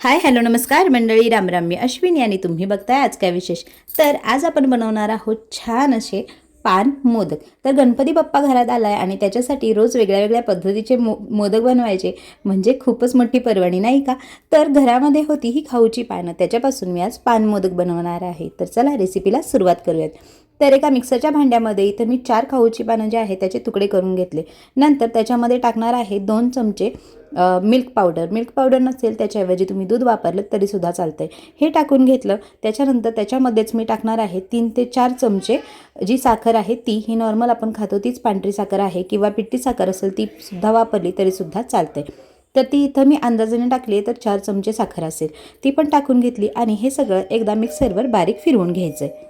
Hi hello नमस्कार. मंडळी रामराम मी अश्विनी आणि तुम्ही बघताय आज काय विशेष? तर आज आपण बनवणार आहोत छान असे पान मोदक. तर गणपती बाप्पा घरात आला आहे आणि त्याच्यासाठी रोज वेगळ्या वेगळ्या पद्धतीचे मो मोदक बनवायचे. म्हणजे खूपच मोठी पर्वणी नाही का? तर घरामध्ये होती ही खाऊची पानं. त्याच्यापासून मी आज पान मोदक बनवणार आहे. तर चला रेसिपीला सुरुवात करूयात. तर एका मिक्सरच्या भांड्यामध्ये इथं मी चार खाऊची पानं जे आहे त्याचे तुकडे करून घेतले. नंतर त्याच्यामध्ये टाकणार आहे दोन चमचे मिल्क पावडर मिल्क पावडर नसेल त्याच्याऐवजी तुम्ही दूध वापरलं तरीसुद्धा चालतंय. हे टाकून घेतलं. त्याच्यानंतर त्याच्यामध्येच मी टाकणार आहे तीन ते चार चमचे जी साखर आहे ती. ही नॉर्मल आपण खातो तीच पांढरी साखर आहे किंवा पिट्टी साखर असेल ती सुद्धा वापरली तरीसुद्धा चालते तर ती इथं मी अंदाजाने टाकली तर चार चमचे साखर असेल. ती पण टाकून घेतली आणि हे सगळं एकदा मिक्सरवर बारीक फिरवून घ्यायचं आहे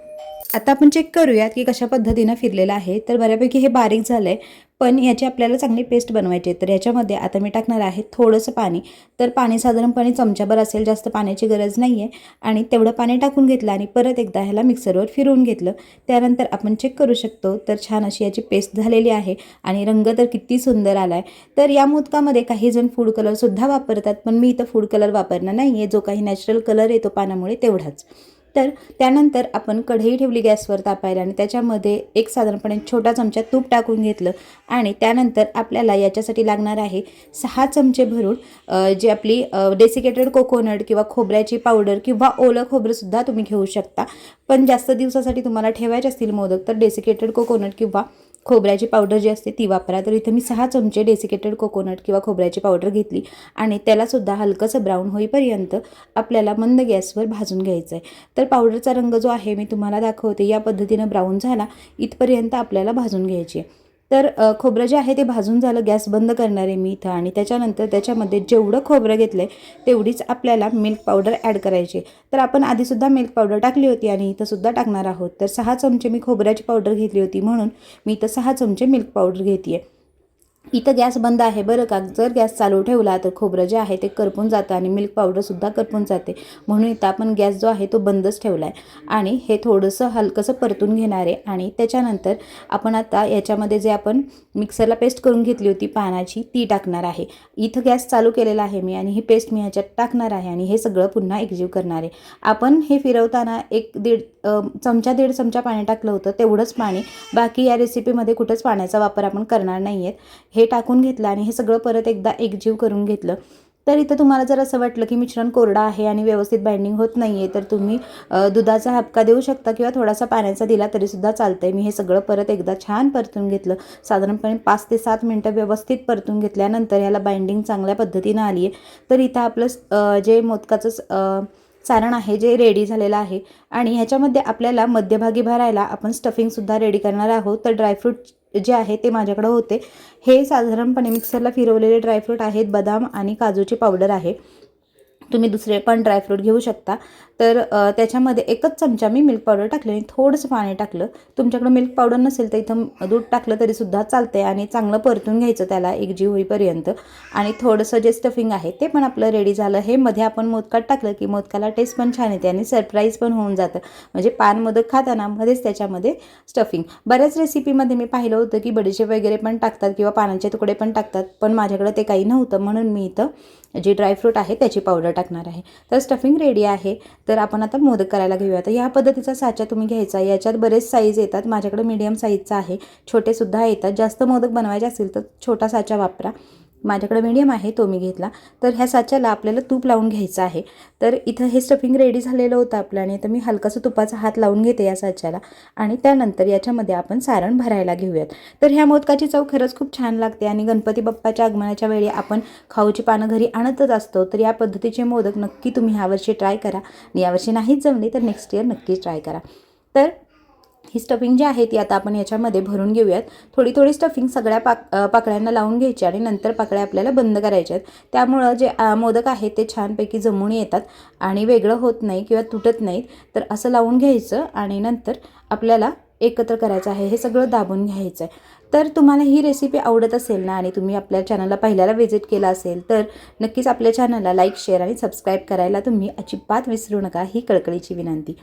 आता आपण चेक करूयात की कशा पद्धतीनं फिरलेलं आहे. तर बऱ्यापैकी हे बारीक झालं आहे पण याची आपल्याला चांगली पेस्ट बनवायची आहे. तर याच्यामध्ये आता मी टाकणार आहे थोडंसं पाणी. तर पाणी साधारणपणे चमच्याभर असेल जास्त पाण्याची गरज नाही आहे आणि तेवढं पाणी टाकून घेतलं आणि परत एकदा ह्याला मिक्सरवर फिरवून घेतलं. त्यानंतर आपण चेक करू शकतो. तर छान अशी याची पेस्ट झालेली आहे आणि रंग तर किती सुंदर आला आहे तर या मोदकामध्ये काही जण फूड कलरसुद्धा वापरतात पण मी इथं फूड कलर वापरणार नाही आहे जो काही नॅचरल कलर येतो पानामुळे तेवढाच. तर त्यानंतर आपण कढई ठेवली गॅसवर तापायला आणि त्याच्यामध्ये एक साधारणपणे छोटा चमचा तूप टाकून घेतलं. आणि त्यानंतर आपल्याला याच्यासाठी लागणार आहे सहा चमचे भरून जी आपली डेसिकेटेड कोकोनट किंवा खोबऱ्याची पावडर किंवा ओलं खोबरंसुद्धा तुम्ही घेऊ शकता. पण जास्त दिवसासाठी तुम्हाला ठेवायचे असतील मोदक तर डेसिकेटेड कोकोनट किंवा खोबऱ्याची पावडर जी असते ती वापरा. तर इथं मी सहा चमचे डेसिकेटेड कोकोनट किंवा खोबऱ्याची पावडर घेतली आणि त्यालासुद्धा हलकंसं ब्राऊन होईपर्यंत आपल्याला मंद गॅसवर भाजून घ्यायचं आहे तर पावडरचा रंग जो आहे मी तुम्हाला दाखवते या पद्धतीनं ब्राऊन झाला इथपर्यंत आपल्याला भाजून घ्यायची आहे तर खोबरं जे आहे ते भाजून झालं गॅस बंद करणार आहे मी इथं आणि त्याच्यानंतर त्याच्यामध्ये जेवढं खोबरं घेतलं आहे तेवढीच आपल्याला मिल्क पावडर ॲड करायची आहे. तर आपण आधीसुद्धा मिल्क पावडर टाकली होती आणि इथंसुद्धा टाकणार आहोत तर सहा चमचे मी खोबऱ्याची पावडर घेतली होती म्हणून मी इथं सहा चमचे मिल्क पावडर घेते आहे इथं गॅस बंद आहे बरं का? जर गॅस चालू ठेवला तर खोबरं जे आहे ते करपून जातं आणि मिल्क पावडरसुद्धा करपून जाते. म्हणून इथं आपण गॅस जो आहे तो बंदच ठेवला आहे आणि हे थोडंसं हलकंसं परतून घेणार आहे. आणि त्याच्यानंतर आपण आता याच्यामध्ये जे आपण मिक्सरला पेस्ट करून घेतली होती पानाची ती टाकणार आहे. इथं गॅस चालू केलेला आहे मी आणि ही पेस्ट मी ह्याच्यात टाकणार आहे आणि हे सगळं पुन्हा एकजीव करणार आहे. आपण हे फिरवताना एक दीड चमचा दीड चमचा पाणी टाकलं होतं तेवढंच पाणी. बाकी या रेसिपीमध्ये कुठंच पाण्याचा वापर आपण करणार नाही आहेत हे टाकून घेतलं आणि हे सगळं परत एकदा एकजीव करून घेतलं. तर इथं तुम्हाला जर असं वाटलं की मिश्रण कोरडं आहे आणि व्यवस्थित बाइंडिंग होत नाही आहे तर तुम्ही दुधाचा हपका देऊ शकता किंवा थोडासा पाण्याचा दिला तरीसुद्धा चालतं आहे मी हे सगळं परत एकदा छान परतून घेतलं. साधारणपणे पाच ते सात मिनटं व्यवस्थित परतून घेतल्यानंतर ह्याला बाइंडिंग चांगल्या पद्धतीनं आली आहे तर इथं आपलं जे मोदकाचं सारण आहे जे रेडी झालेलं आहे. आणि ह्याच्यामध्ये आपल्याला मध्यभागी भरायला आपण स्टफिंगसुद्धा रेडी करणार आहोत. तर ड्रायफ्रूट जे आहे ते माझ्याकडं होते. हे साधारणपणे मिक्सरला फिरवलेले ड्रायफ्रूट आहेत बदाम आणि काजूची पावडर आहे. तुम्ही दुसरे पण ड्रायफ्रूट घेऊ शकता. तर त्याच्यामध्ये एकच चमचा मी मिल्क पावडर टाकले आणि थोडंसं पाणी टाकलं. तुमच्याकडं मिल्क पावडर नसेल तर इथं दूध टाकलं तरीसुद्धा चालतं आहे आणि चांगलं परतून घ्यायचं त्याला एक जीव होईपर्यंत. आणि थोडंसं जे स्टफिंग आहे ते पण आपलं रेडी झालं. हे मध्ये आपण मोदकात टाकलं की मोदकाला टेस्ट पण छान येते आणि सरप्राईज पण होऊन जातं. म्हणजे पान मोदक खाताना मध्येच त्याच्यामध्ये स्टफिंग बऱ्याच रेसिपीमध्ये मी पाहिलं होतं की बडीशेप वगैरे पण टाकतात किंवा पानाचे तुकडे पण टाकतात. पण माझ्याकडं ते काही नव्हतं म्हणून मी इथं जे ड्रायफ्रूट आहे त्याची पावडर टाकणार आहे. तर स्टफिंग रेडी आहे. तर आपण आता मोदक करायला घेऊया. तर ह्या पद्धतीचा साचा तुम्ही घ्यायचा याच्यात बरेच साईज येतात. माझ्याकडे मीडियम साईजचा आहे. छोटेसुद्धा येतात. जास्त मोदक बनवायचे असेल तर छोटा साचा वापरा. माझ्याकडे मीडियम आहे तो मी घेतला. तर ह्या साच्याला आपल्याला तूप लावून घ्यायचं आहे. तर इथं हे स्टफिंग रेडी झालेलं होतं आपल्याने तर मी हलकासा तुपाचा हात लावून घेते या साच्याला. आणि त्यानंतर याच्यामध्ये आपण सारण भरायला घेऊयात. तर ह्या मोदकाची चव खरंच खूप छान लागते. आणि गणपती बाप्पाच्या आगमनाच्या वेळी आपण खाऊची पानं घरी आणतच असतो. तर या पद्धतीचे मोदक नक्की तुम्ही ह्यावर्षी ट्राय करा. आणि यावर्षी नाहीच जमले तर नेक्स्ट इयर नक्की ट्राय करा. तर ही स्टफिंग जी आहे ती आता आपण याच्यामध्ये भरून घेऊयात. थोडी थोडी स्टफिंग सगळ्या पाक पाकळ्यांना लावून घ्यायची आणि नंतर पाकळ्या आपल्याला बंद करायच्या आहेत. त्यामुळं जे मोदक आहेत ते छानपैकी जमून येतात आणि वेगळं होत नाही किंवा तुटत नाहीत. तर असं लावून घ्यायचं आणि नंतर आपल्याला एकत्र करायचं आहे. हे सगळं दाबून घ्यायचं आहे तर तुम्हाला ही रेसिपी आवडत असेल ना आणि तुम्ही आपल्या चॅनलला पहिल्याला व्हिजिट केला असेल तर नक्कीच आपल्या चॅनलला लाईक शेअर आणि सबस्क्राईब करायला तुम्ही अजिबात विसरू नका. ही कळकळीची विनंती.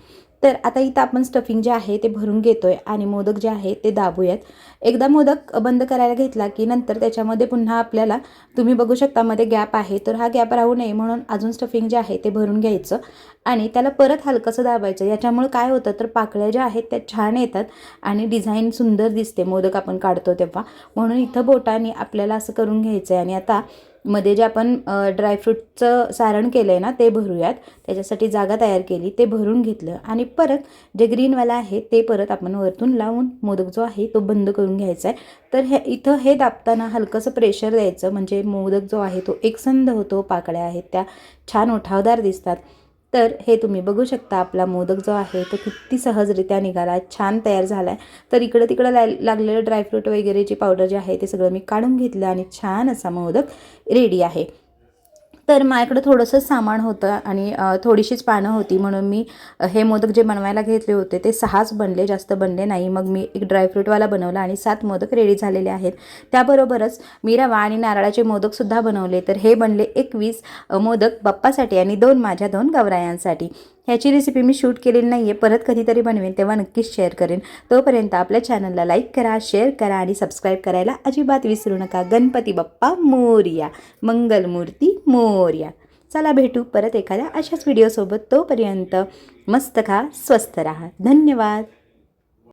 तर आता इथं आपण स्टफिंग जे आहे ते भरून घेतोय आणि मोदक जे आहे ते दाबूयात. एकदा मोदक बंद करायला घेतला की नंतर त्याच्यामध्ये पुन्हा आपल्याला तुम्ही बघू शकता मध्ये गॅप आहे तर हा गॅप राहू नये म्हणून अजून स्टफिंग जे आहे ते भरून घ्यायचं आणि त्याला परत हलकंसं दाबायचं. याच्यामुळे काय होतं तर पाकळ्या ज्या आहेत त्या छान येतात आणि डिझाईन सुंदर दिसते. मोदक आपण काढतो तेव्हा. म्हणून इथं बोटाने आपल्याला असं करून घ्यायचं आहे आणि आता मध्ये जे आपण ड्रायफ्रूटचं सारण केलं आहे ना ते भरूयात. त्याच्यासाठी जागा तयार केली ते भरून घेतलं आणि परत जे ग्रीनवाला आहे ते परत आपण वरतून लावून मोदक जो आहे तो बंद करून घ्यायचा आहे तर हे इथं हे दाबताना हलकंसं प्रेशर द्यायचं. म्हणजे मोदक जो आहे तो एकसंध होतो पाकळ्या आहेत त्या छान उठावदार दिसतात. तर हे तुम्ही बघू शकता आपला मोदक जो आहे तो किती सहजरित्या निघाला छान तयार झाला आहे तर इकडं तिकडं ला लागलेलं ड्रायफ्रूट वगैरेची पावडर जे आहे ते सगळं मी काढून घेतलं आणि छान असा मोदक रेडी आहे. तर माझ्याकडं थोडंसं सामान होतं आणि थोडीशीच पानं होती म्हणून मी हे मोदक जे बनवायला घेतले होते ते सहाच बनले जास्त बनले नाही. मग मी एक ड्रायफ्रूटवाला बनवला आणि सात मोदक रेडी झालेले आहेत. त्याबरोबरच मी रवा आणि नारळाचे मोदकसुद्धा बनवले. तर हे बनले एकवीस मोदक बाप्पासाठी आणि दोन माझ्या दोन गवरायांसाठी ह्याची रेसिपी मी शूट केलेली नाही आहे परत कधीतरी बनवेन तेव्हा नक्कीच शेअर करेन. तोपर्यंत आपल्या चॅनलला लाईक करा शेअर करा आणि सबस्क्राईब करायला अजिबात विसरू नका. गणपती बाप्पा मोर्या. मंगलमूर्ती मोर्या. चला भेटू परत एखाद्या अशाच व्हिडिओसोबत तोपर्यंत मस्त खा स्वस्त राहा. धन्यवाद.